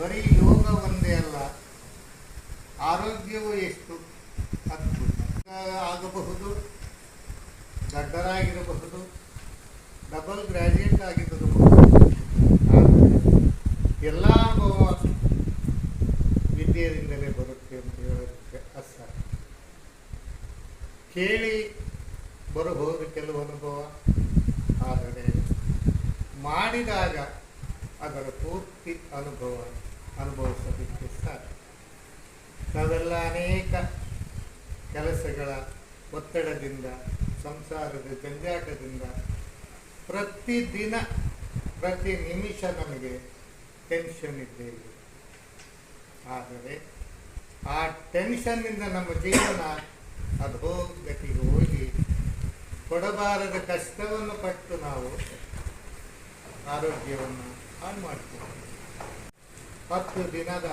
ಬರೀ ಯೋಗ ಒಂದೇ ಅಲ್ಲ, ಆರೋಗ್ಯವು ಎಷ್ಟು ಅದ್ಭುತ. ಆಗಬಹುದು, ದಡ್ಡರಾಗಿರಬಹುದು, ಡಬಲ್ ಗ್ರಾಜುಯೇಟ್ ಆಗಿರಬಹುದು. ಎಲ್ಲ ಅನುಭವ ವಿದ್ಯೆಯಿಂದಲೇ ಬರುತ್ತೆ ಅಂತ ಹೇಳೋದಕ್ಕೆ ಅಸಾಧ್ಯ ಕೇಳಿ ಬರಬಹುದು ಕೆಲವು ಅನುಭವ, ಆದರೆ ಮಾಡಿದಾಗ ಅದರ ಪೂರ್ತಿ ಅನುಭವ ಅನುಭವಿಸೋದಕ್ಕೆ ಸಾಧ್ಯ ನಾವೆಲ್ಲ ಅನೇಕ ಕೆಲಸಗಳ ಒತ್ತಡದಿಂದ, ಸಂಸಾರದ ಜಂಜಾಟದಿಂದ ಪ್ರತಿದಿನ, ಪ್ರತಿ ನಿಮಿಷ ನಮಗೆ ಟೆನ್ಷನ್ ಇದ್ದೇ ಇದೆ. ಆದರೆ ಆ ಟೆನ್ಷನ್ನಿಂದ ನಮ್ಮ ಜೀವನ ಅಧೋಗತಿಗೆ ಹೋಗಿ ಕೊಡಬಾರದ ಕಷ್ಟವನ್ನು ಪಟ್ಟು ನಾವು ಆರೋಗ್ಯವನ್ನು ಹಾಳು ಮಾಡ್ತೀವಿ. ಹತ್ತು ದಿನದ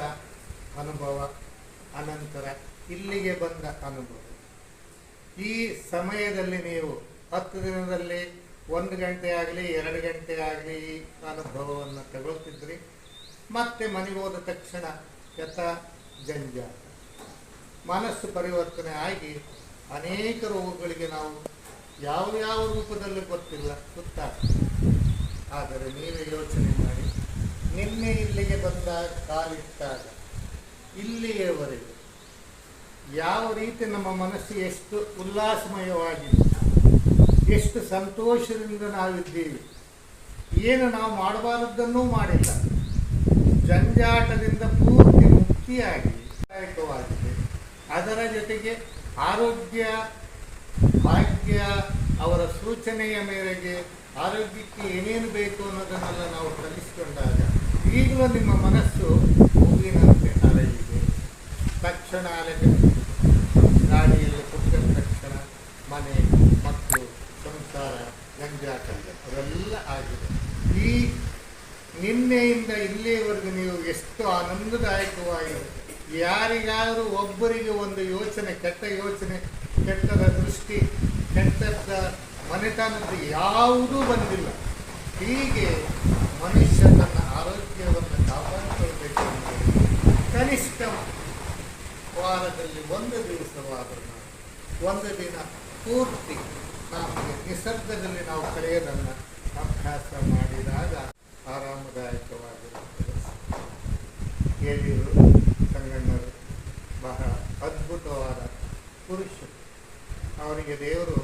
ಅನುಭವ, ಅನಂತರ ಇಲ್ಲಿಗೆ ಬಂದ ಅನುಭವ. ಈ ಸಮಯದಲ್ಲಿ ನೀವು ಹತ್ತು ದಿನದಲ್ಲಿ ಒಂದು ಗಂಟೆ ಆಗಲಿ, ಎರಡು ಗಂಟೆ ಆಗಲಿ ಈ ಅನುಭವವನ್ನು ತಗೊಳ್ತಿದ್ರಿ. ಮತ್ತೆ ಮನೆಗೆ ಹೋದ ತಕ್ಷಣ ಯಥ ಜಂಜಾಟ. ಮನಸ್ಸು ಪರಿವರ್ತನೆ ಆಗಿ ಅನೇಕ ರೋಗಗಳಿಗೆ ನಾವು ಯಾವ ಯಾವ ರೂಪದಲ್ಲಿ ಗೊತ್ತಿಲ್ಲ, ಗೊತ್ತಾಗ್ತದೆ. ಆದರೆ ನೀವೇ ಯೋಚನೆ ಮಾಡಿ ನಿನ್ನೆ ಇಲ್ಲಿಗೆ ಬಂದಾಗ ಕಾಲಿಟ್ಟಾಗ ಇಲ್ಲಿಯವರೆಗೆ ಯಾವ ರೀತಿ ನಮ್ಮ ಮನಸ್ಸು ಎಷ್ಟು ಉಲ್ಲಾಸಮಯವಾಗಿದೆ, ಎಷ್ಟು ಸಂತೋಷದಿಂದ ನಾವಿದ್ದೀವಿ, ಏನು ನಾವು ಮಾಡಬಾರದ್ದನ್ನೂ ಮಾಡಿಲ್ಲ. ಜಂಜಾಟದಿಂದ ಪೂರ್ತಿ ಮುಕ್ತಿಯಾಗಿ ಸಹಾಯಕವಾಗಿದೆ. ಅದರ ಜೊತೆಗೆ ಆರೋಗ್ಯ, ಭಾಗ್ಯ, ಅವರ ಸೂಚನೆಯ ಮೇರೆಗೆ ಆರೋಗ್ಯಕ್ಕೆ ಏನೇನು ಬೇಕು ಅನ್ನೋದನ್ನೆಲ್ಲ ನಾವು ಕ್ರಮಿಸಿಕೊಂಡಾಗ ಈಗಲೂ ನಿಮ್ಮ ಮನಸ್ಸು ಹೂವಿನಂತೆ ಅಲೆಯಿದೆ ತಕ್ಷಣ ಅಲೆಗೆ ಗಾಡಿಯಲ್ಲಿ ಕುಟ್ಟಿದ ತಕ್ಷಣ ಮನೆ, ಮಕ್ಕಳು, ಸಂಸಾರ ಜಂಜಾಟ ಅದೆಲ್ಲ ಆಗಿದೆ. ಈ ನಿನ್ನೆಯಿಂದ ಇಲ್ಲಿಯವರೆಗೂ ನೀವು ಎಷ್ಟು ಆನಂದದಾಯಕವಾಗಿದೆ ಯಾರಿಗಾದರೂ ಒಬ್ಬರಿಗೆ ಒಂದು ಯೋಚನೆ, ಕೆಟ್ಟ ಯೋಚನೆ, ಕೆಟ್ಟದ ದೃಷ್ಟಿ ಕೆಟ್ಟದ ಮನೆತನದ್ದು ಯಾವುದೂ ಬಂದಿಲ್ಲ. ಹೀಗೆ ಮನುಷ್ಯ ತನ್ನ ಆರೋಗ್ಯವನ್ನು ಕಾಪಾಡಿಕೊಳ್ಬೇಕು ಕನಿಷ್ಠ ವಾರದಲ್ಲಿ ಒಂದು ದಿವಸವಾದರೂ ನಾವು ಒಂದು ದಿನ ಪೂರ್ತಿ ನಮಗೆ ನಿಸರ್ಗದಲ್ಲಿ ನಾವು ಕಳೆಯೋದನ್ನು ಅಭ್ಯಾಸ ಮಾಡಿದಾಗ ಆರಾಮದಾಯಕವಾಗಿರುತ್ತದೆ. ಹೇಳಿದರು ಸಂಗಣ್ಣರು, ಬಹಳ ಅದ್ಭುತವಾದ ಪುರುಷರು. ಅವರಿಗೆ ದೇವರು